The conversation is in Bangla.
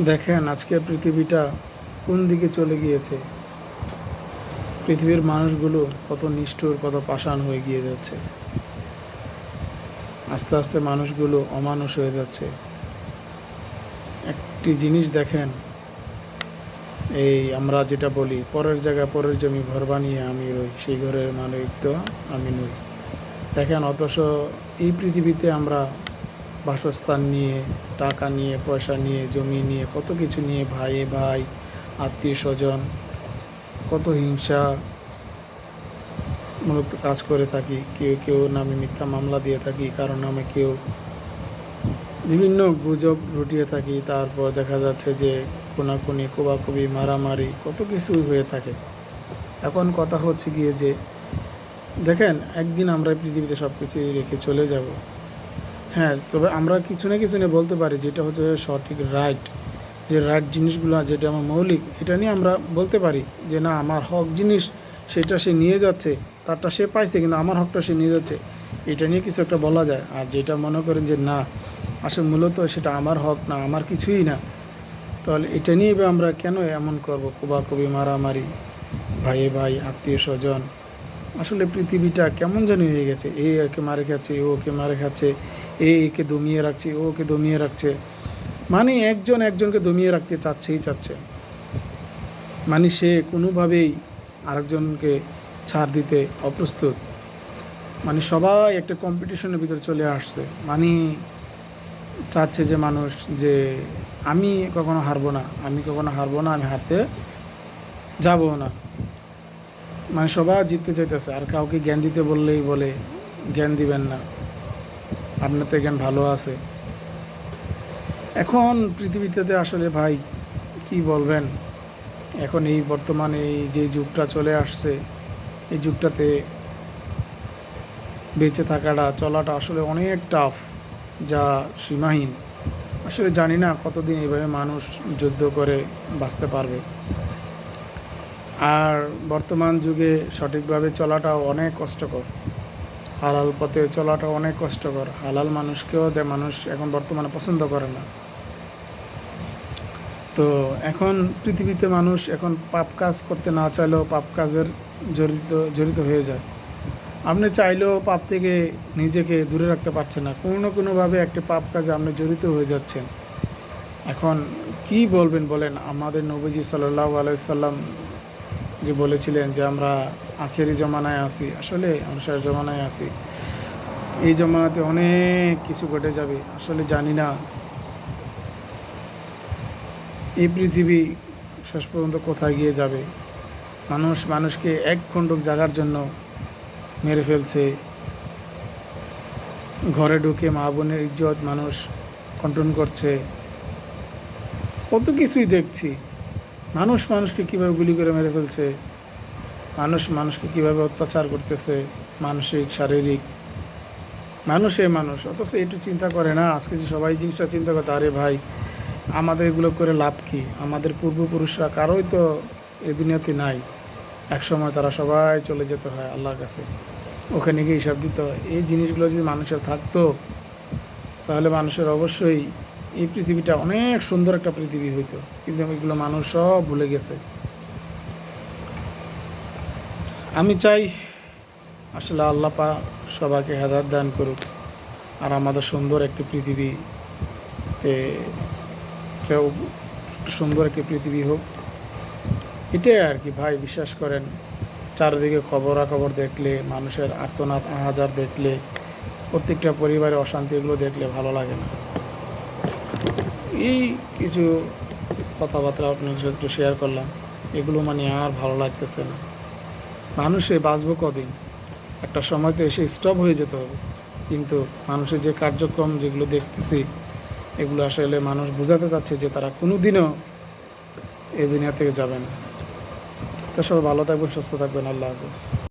দেখেন আজকে পৃথিবীটা কোন দিকে চলে গিয়েছে। পৃথিবীর মানুষগুলো কত নিষ্ঠুর, কত পাষাণ হয়ে গিয়ে যাচ্ছে। আস্তে আস্তে মানুষগুলো অমানুষ হয়ে যাচ্ছে। একটি জিনিস দেখেন, এই আমরা যেটা বলি, পরের জায়গায় পরের জমি ঘর বানিয়ে আমি রই, সেই ঘরের মালিক তো আমি নই। দেখেন অথচ এই পৃথিবীতে আমরা বাসস্থান নিয়ে, টাকা নিয়ে, পয়সা নিয়ে, জমি নিয়ে, কত কিছু নিয়ে ভাই ভাই, আত্মীয় স্বজন, কত হিংসা মূলত কাজ করে থাকি। কেউ কেউ নামে মিথ্যা মামলা দিয়ে থাকি, কারও নামে কেউ বিভিন্ন গুজব রটিয়ে থাকি। তারপর দেখা যাচ্ছে যে কোনাকুনি কোবাকুবি মারামারি, কত কিছুই হয়ে থাকে। এখন কথা হচ্ছে গিয়ে যে, দেখেন, একদিন আমরা পৃথিবীতে সব কিছু রেখে চলে যাব। হ্যাঁ তবে আমরা কিছু না কিছু নিয়ে বলতে পারি যেটা হচ্ছে সঠিক রাইট যে রাইট জিনিসগুলো যেটা আমার মৌলিক, এটা নিয়ে আমরা বলতে পারি যে না, আমার হক জিনিস সেটা সে নিয়ে যাচ্ছে, তারটা সে পাইছে কিন্তু আমার হকটা সে নিয়ে যাচ্ছে। এটা নিয়ে কিছু একটা বলা যায়। আর যেটা মনে করেন যে না, আসলে মূলত সেটা আমার হক না, আমার কিছুই না, তাহলে এটা নিয়ে আমরা কেন এমন করব? কোবাকুবি, মারামারি, ভাই ভাই, আত্মীয় স্বজন। আসলে পৃথিবীটা কেমন জানি হয়ে গেছে। এ একে মারে খাচ্ছে, ও ওকে মারে খাচ্ছে। এ একে দমিয়ে রাখছে, ও ওকে দমিয়ে রাখছে। মানে একজন একজনকে দমিয়ে রাখতে চাচ্ছেই চাচ্ছে। মানে সে কোনোভাবেই আরেকজনকে ছাড় দিতে অপ্রস্তুত। মানে সবাই একটা কম্পিটিশনের ভিতরে চলে আসছে। মানে চাচ্ছে যে মানুষ যে আমি কখনো হারবো না, আমি কখনো হারবো না, আমি হারতে যাব না। মানে সবাই জিততে চাইতেছে, আর কাউকে জ্ঞান দিতে বললেই বলে, জ্ঞান দিবেন না। আপনার তো জ্ঞান ভালো আছে। এখন পৃথিবীতে আসলে ভাই, কি বলবেন? এখন এই বর্তমানে এই যে যুগটা চলে আসছে, এই যুগটাতে বেঁচে থাকাটা, চলাটা আসলে অনেক টাফ যা সীমাহীন। আসলে জানি না কতদিন এইভাবে মানুষ যুদ্ধ করে বাঁচতে পারবে। আর বর্তমান যুগে সঠিকভাবে চলাটাও অনেক কষ্টকর। হালাল পথে চলাটা অনেক কষ্টকর। হালাল মানুষকেও দে, মানুষ এখন বর্তমানে পছন্দ করে না। তো এখন পৃথিবীতে মানুষ এখন পাপ কাজ করতে না চাইলেও পাপ কাজের জড়িত জড়িত হয়ে যায়। আপনি চাইলেও পাপ থেকে নিজেকে দূরে রাখতে পারছেন না। কোনো না কোনোভাবে একটি পাপ কাজে আপনি জড়িত হয়ে যাচ্ছেন। এখন কি বলবেন বলেন? আমাদের নবীজি সাল্লাহ আলাইসাল্লাম যে বলেছিলেন যে আমরা আখেরি জমানায় আসি আসলে আমরা জমানায় আসি এই জমানাতে অনেক কিছু ঘটে যাবে, আসলে জানি না। এই পৃথিবী শেষ পর্যন্ত কোথায় গিয়ে যাবে? মানুষ, মানুষকে এক খণ্ডক জাগার জন্য মেরে ফেলছে। ঘরে ঢুকে মা বোনের ইজ্জত মানুষ কন্ট্রোল করছে। কত কিছুই দেখছি। মানুষ মানুষকে কীভাবে গুলি করে মেরে ফেলছে? মানুষ মানুষকে কীভাবে অত্যাচার করতেছে? মানসিক, শারীরিক? মানুষে মানুষ, অথচ একটু চিন্তা করে না? আজকে যে সবাই জিনিসটা চিন্তা করতে, আরে ভাই, আমাদের এগুলো করে লাভ কি? আমাদের পূর্বপুরুষরা কারোই তো এ দুনিয়াতে নাই। এক সময় তারা সবাই চলে যেতে হয় আল্লাহর কাছে। ওখানে গিয়ে হিসাব দিতে হয়। এই জিনিসগুলো যদি মানুষের থাকতো, তাহলে মানুষের অবশ্যই এই পৃথিবীটা অনেক সুন্দর একটা পৃথিবী হইতো, কিন্তু এগুলো মানুষ সব ভুলে গেছে। আমি চাই আসলে আল্লাহ পা সবাইকে হেদায়ত দান করুক, আর আমাদের সুন্দর একটি পৃথিবীতে কেউ সুন্দর একটি পৃথিবী হোক। এটাই আর কি ভাই, বিশ্বাস করেন, চারিদিকে খবরাখবর দেখলে, মানুষের আর্তনাদ আহাজার দেখলে, প্রত্যেকটা পরিবারে অশান্তি এগুলো দেখলে ভালো লাগে না। এই কিছু কথাবার্তা আপনার সাথে একটু শেয়ার করলাম। এগুলো মানে আর ভালো লাগতেছে না। মানুষে বাঁচবো কদিন? একটা সময় তো এসে স্টপ হয়ে যেতে হবে। কিন্তু মানুষের যে কার্যক্রম যেগুলো দেখতেছি, এগুলো আসলে মানুষ বোঝাতে চাচ্ছে যে তারা কোনো দিনও এই দুনিয়া থেকে যাবে না। তো সবাই ভালো থাকবেন, সুস্থ থাকবেন। আল্লাহ হাফেজ।